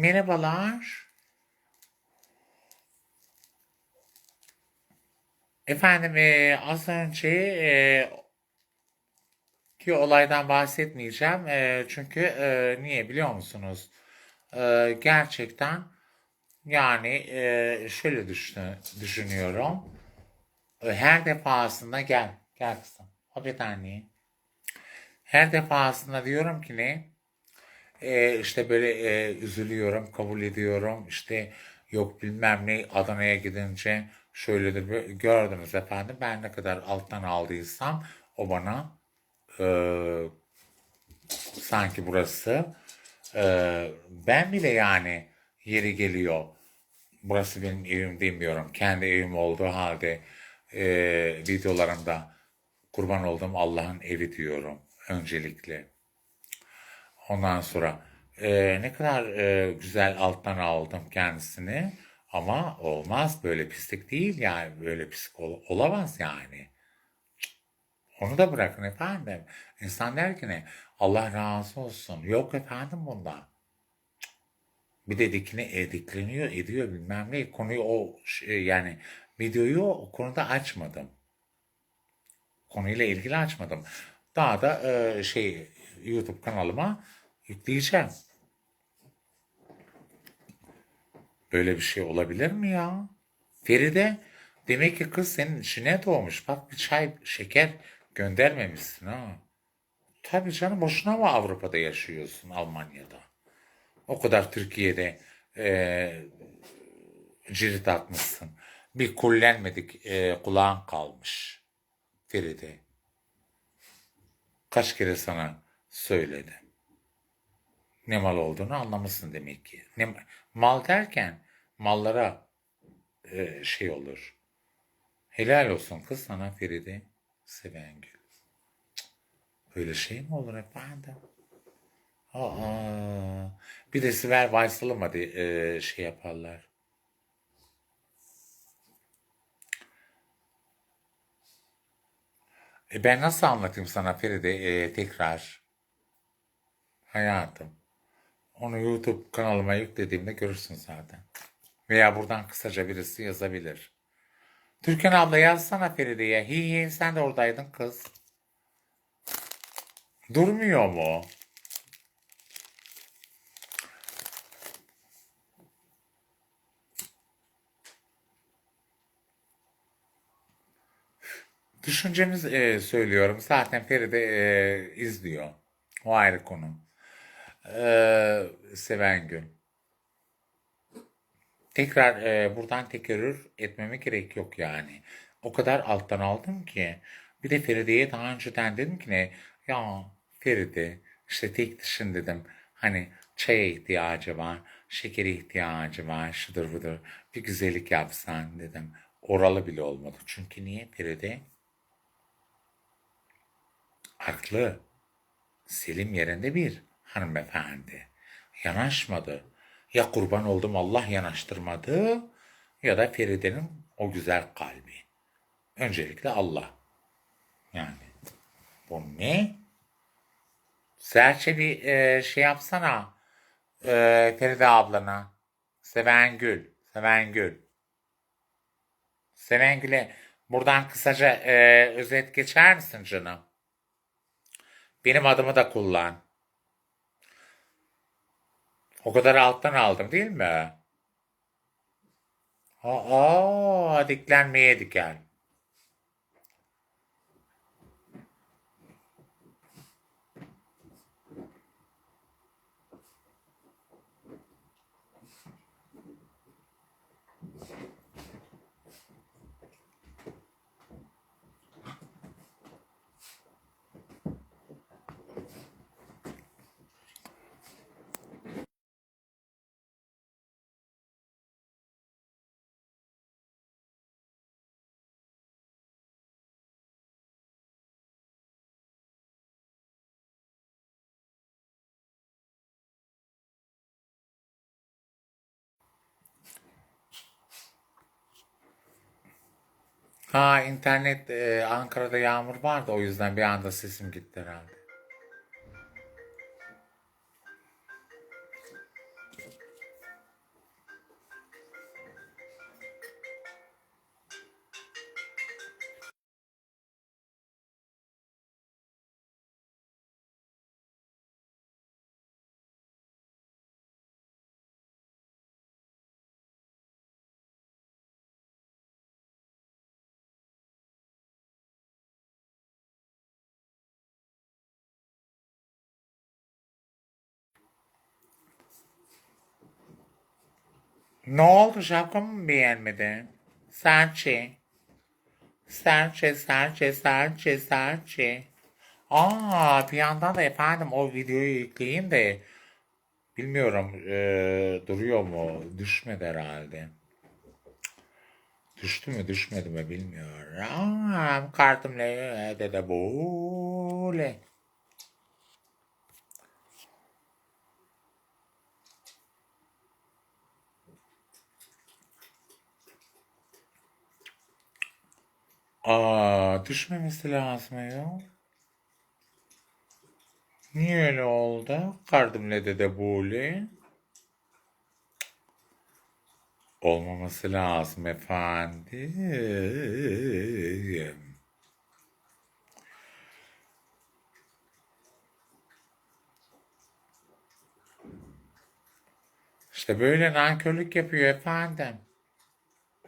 Merhabalar. Efendim e, az önce e, ki olaydan bahsetmeyeceğim. E, çünkü e, niye biliyor musunuz? E, gerçekten yani e, şöyle düşün, düşünüyorum. E, her defasında gel. Gel kızım. Bir tane. Her defasında diyorum ki ne? E, işte böyle e, üzülüyorum, kabul ediyorum. İşte yok bilmem ne Adana'ya gidince şöyledir böyle. Gördünüz efendim ben ne kadar alttan aldıysam o bana e, sanki burası e, ben bile yani yeri geliyor. Burası benim evim demiyorum. Kendi evim olduğu halde e, videolarımda kurban olduğum Allah'ın evi diyorum öncelikle. Ondan sonra e, ne kadar e, güzel alttan aldım kendisini ama olmaz böyle pislik değil yani böyle pislik ol- olamaz yani. Onu da bırakın efendim. İnsan der ki ne? Allah razı olsun. Yok efendim bunda. Bir de dikine e, dikleniyor ediyor bilmem ne. Konuyu o şey, yani videoyu o konuda açmadım. Konuyla ilgili açmadım. Daha da e, şey YouTube kanalıma yükleyeceğim. Böyle bir şey olabilir mi ya? Feride demek ki kız senin içine doğmuş. Bak bir çay şeker göndermemişsin ha. Tabii canım boşuna mı Avrupa'da yaşıyorsun Almanya'da? O kadar Türkiye'de e, cirit atmışsın. Bir kullenmedik e, kulağın kalmış. Feride. Kaç kere sana söyledim. Ne mal olduğunu anlamışsın demek ki. Ne, mal derken mallara e, şey olur. Helal olsun kız sana Feride. Sevengül. Cık, Böyle şey mi olur efendim? Aa, bir de Sibel Baysal'ı mı e, şey yaparlar. E ben nasıl anlatayım sana Feride e, tekrar? Hayatım. Onu YouTube kanalıma yüklediğimde görürsün zaten. Veya buradan kısaca birisi yazabilir. Türkan abla yazsana Feride'ye. Hi hi sen de oradaydın kız. Durmuyor mu? Düşüncemiz e, söylüyorum. Zaten Feride e, izliyor. O ayrı konu. E, Sevengül. Tekrar e, buradan tekerrür etmeme gerek yok yani. O kadar alttan aldım ki. Bir de Feride'ye daha önceden dedim ki ne? Ya Feride işte tek dişin dedim. Hani çaya ihtiyacı var, şekere ihtiyacı var, şudur budur. Bir güzellik yapsan dedim. Oralı bile olmadı. Çünkü niye Feride? Haklı. Selim yerinde bir hanımefendi. Yanaşmadı. Ya kurban oldum Allah yanaştırmadı ya da Feride'nin o güzel kalbi. Öncelikle Allah. Yani bu ne? Serçe bir e, şey yapsana e, Feride ablana. Sevengül. Sevengül. Sevengül'e buradan kısaca e, özet geçer misin canım? Benim adımı da kullan. O kadar alttan aldım değil mi? Aa, diklenmeye diken. Ha internet e, Ankara'da yağmur vardı o yüzden bir anda sesim gitti herhalde. Ne oldu şapkamı mı beğenmedin? Serçe. Serçe, serçe, serçe, serçe. Aa bir yandan da efendim o videoyu yükleyeyim de bilmiyorum eee, duruyor mu? Düşmedi herhalde. Düştü mü düşmedi mi bilmiyorum. Aa, kartımla de de böyle. Aa düşmemesi lazım ya. Niye öyle oldu? Kardımla de de böyle. Olmaması lazım efendim. İşte böyle nankörlük yapıyor efendim.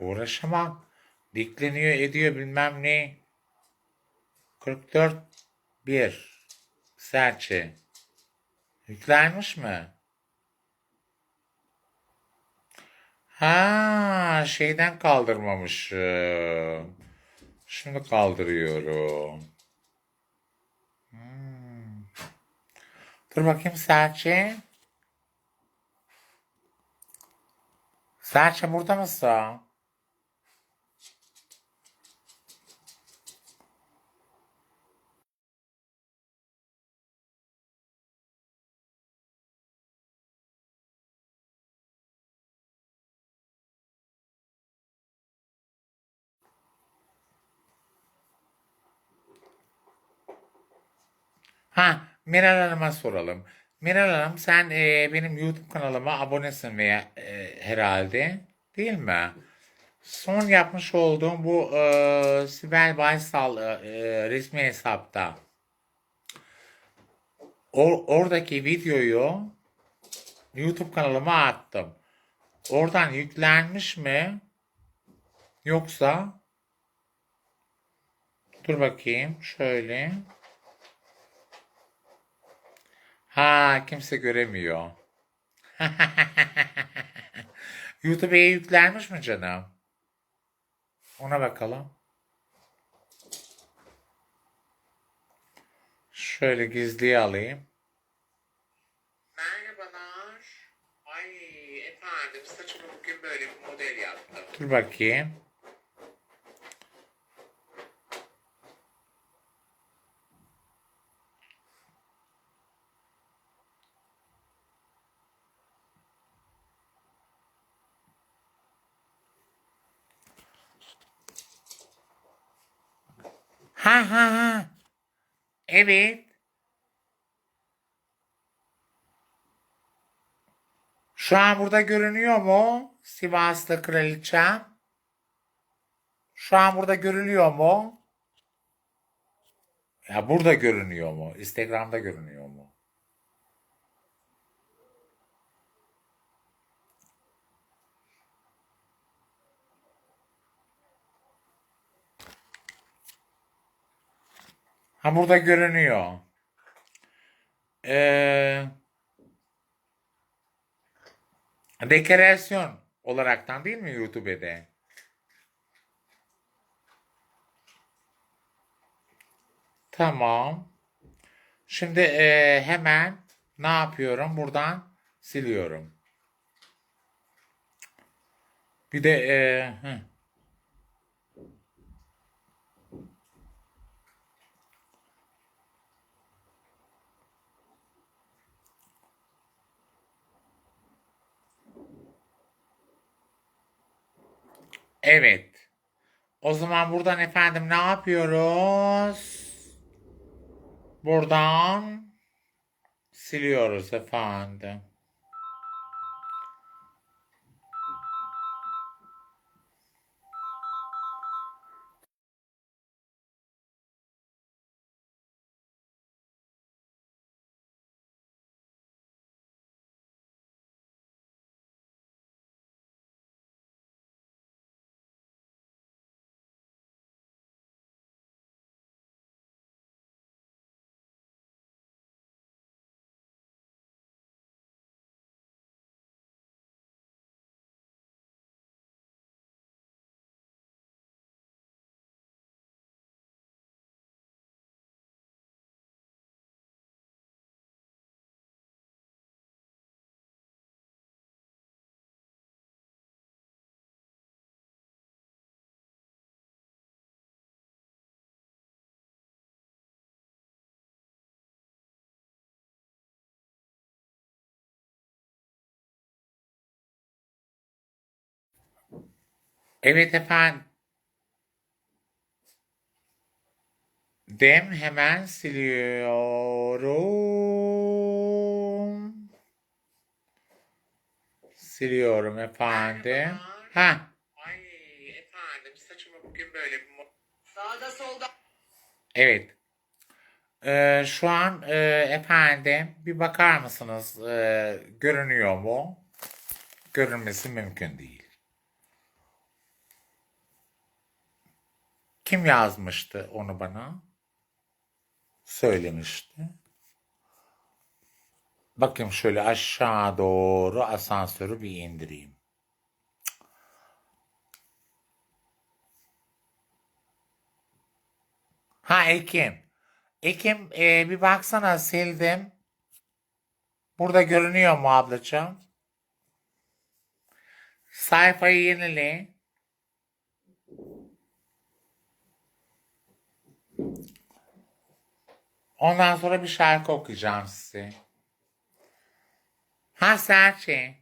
Uğraşamam. Dikleniyor ediyor bilmem ne. 44 1 Serçe. Yüklenmiş mi? Ha şeyden kaldırmamışım. Şimdi kaldırıyorum. Hmm. Dur bakayım Serçe. Serçe burada mısın? Ha, Meral Hanım'a soralım. Meral Hanım sen e, benim YouTube kanalıma abonesin veya e, herhalde değil mi? Son yapmış olduğum bu e, Sibel Baysal e, e, resmi hesapta. O, oradaki videoyu YouTube kanalıma attım. Oradan yüklenmiş mi? Yoksa dur bakayım şöyle. Ha kimse göremiyor. YouTube'a yüklenmiş mi canım? Ona bakalım. Şöyle gizliye alayım. Merhabalar. Ay efendim saçımı bugün böyle bir model yaptım. Dur bakayım. Ha ha ha. Evet. Şu an burada görünüyor mu? Sivaslı kraliçem. Şu an burada görülüyor mu? Ya burada görünüyor mu? Instagram'da görünüyor mu? Ha burada görünüyor. Ee, deklarasyon olaraktan değil mi YouTube'de? Tamam. Şimdi e, hemen ne yapıyorum? Buradan siliyorum. Bir de e, hı. Evet. O zaman buradan efendim ne yapıyoruz? Buradan siliyoruz efendim. Evet efendim. Dem hemen siliyorum. Siliyorum efendim. Ha. Ay efendim saçımı bugün böyle bir Sağda solda. Evet. Ee, şu an e, efendim bir bakar mısınız? Ee, görünüyor mu? Görünmesi mümkün değil. Kim yazmıştı onu bana? Söylemişti. Bakayım şöyle aşağı doğru asansörü bir indireyim. Ha Ekim. Ekim e, bir baksana sildim. Burada görünüyor mu ablacığım? Sayfayı yenile. Ondan sonra bir şarkı okuyacağım size. Ha Serçe.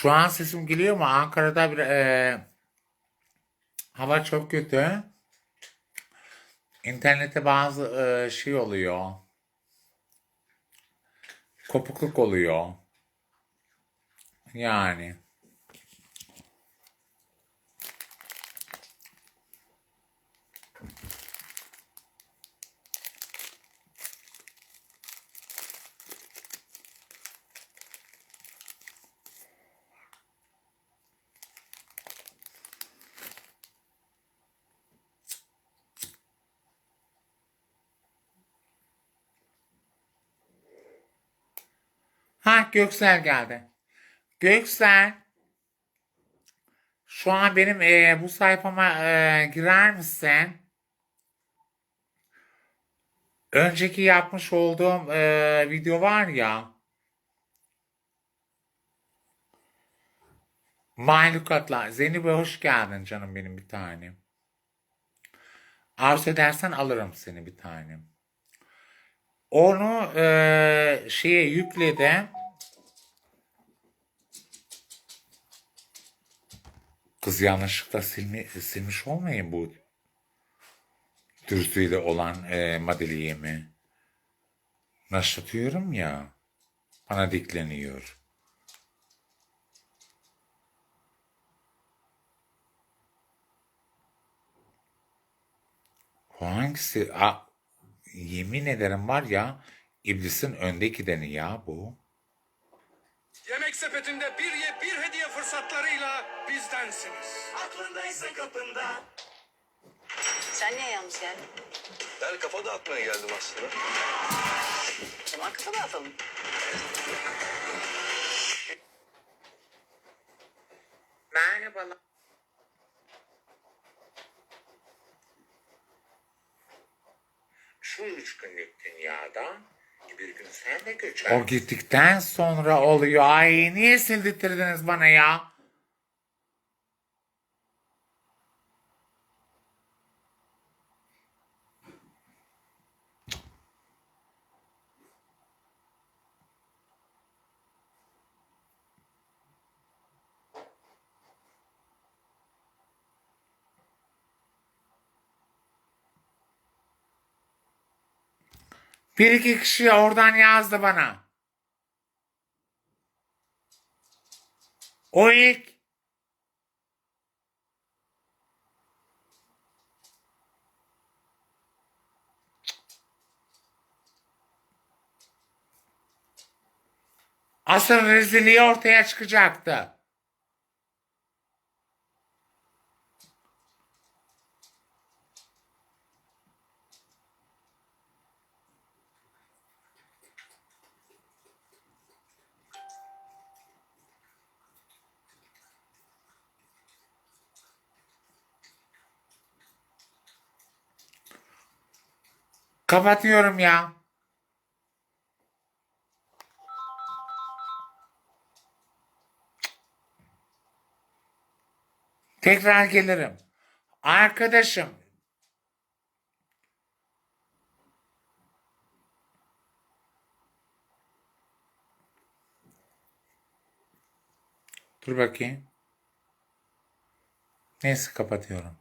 Şu an sesim geliyor mu? Ankara'da bir e, hava çok kötü. İnternette bazı e, şey oluyor. Kopukluk oluyor. Yani. Ha Göksel geldi. Göksel. Şu an benim e, bu sayfama e, girer misin? Önceki yapmış olduğum e, video var ya. Mahlukatlar. Zeynep hoş geldin canım benim bir tanem. Arzu edersen alırım seni bir tanem. Onu e, şeye yükledim. Kız yanlışlıkla silmi, silmiş olmayın bu dürzüyle olan e, modeliyemi. Naşlatıyorum ya. Bana dikleniyor. Hangisi? A, yemin ederim var ya iblisin önde gideni ya bu. Yemek sepetinde bir ye bir hediye fırsatlarıyla bizdensiniz. Aklındaysa kapında. Sen niye yalnız geldin? Ben kafa dağıtmaya geldim aslında. O zaman kafa dağıtalım. Merhabalar. Şu üç günlük dünyada bir gün sen de göçer. O gittikten sonra oluyor. Ay niye sildirtirdiniz bana ya? Bir iki kişi oradan yazdı bana. O ilk. Asıl rezilliği ortaya çıkacaktı. Kapatıyorum ya. Tekrar gelirim. Arkadaşım. Dur bakayım. Neyse kapatıyorum.